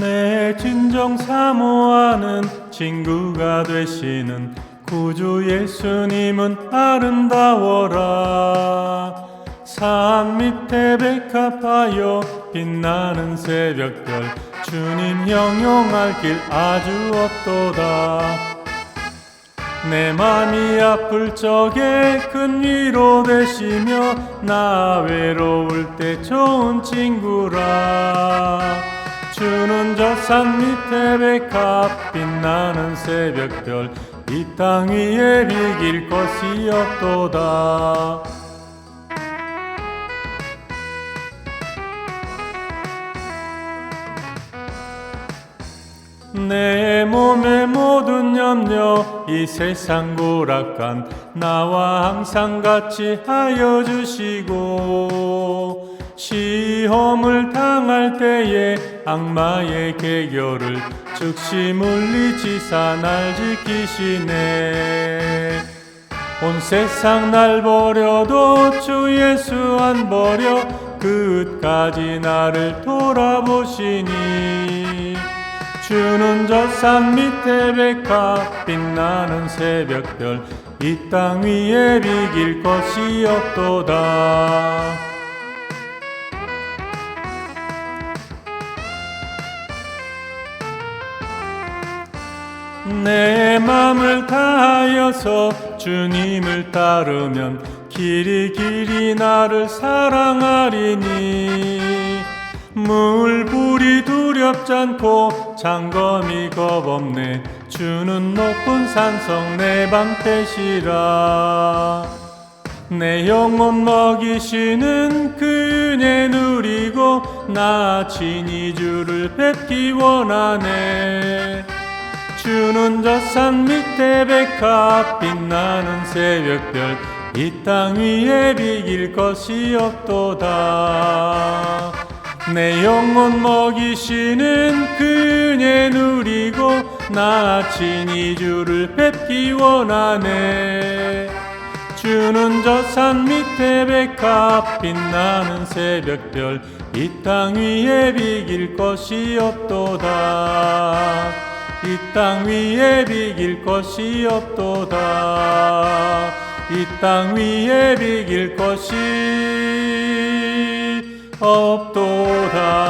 내 진정 사모하는 친구가 되시는 구주 예수님은 아름다워라. 산 밑에 백합하여 빛나는 새벽별 주님 형용할 길 아주 없도다. 내 맘이 아플 적에 큰 위로 되시며 나 외로울 때 좋은 친구라 주는 저 산 밑에 백합 빛나는 새벽별 이 땅 위에 비길 것이 없도다. 내 몸의 모든 염려 이 세상 고락한 나와 항상 같이 하여 주시고 시험을 당할 때에 악마의 계교를 즉시 물리치사 날 지키시네. 온 세상 날 버려도 주 예수 안 버려 끝까지 나를 돌아보시니. 주는 저 산 밑에 백합 빛나는 새벽별 이 땅 위에 비길 것이 없도다 내 맘을 다하여서 주님을 따르면 길이 길이 나를 사랑하리니. 물불이 두렵지 않고 장검이 겁없네. 주는 높은 산성 내 방패시라. 내 영혼 먹이시는 그네 누리고 나 친히 주를 뵙기 원하네 주는 저 산 밑에 백합 빛나는 새벽별 이 땅 위에 비길 것이 없도다. 내 영혼 먹이시는 그네 누리고 나 친히 주를 뵙기 원하네. 주는 저 산 밑에 백합 빛나는 새벽별 이 땅 위에 비길 것이 없도다 이 땅 위에 비길 것이 없도다. 이 땅 위에 비길 것이 없도다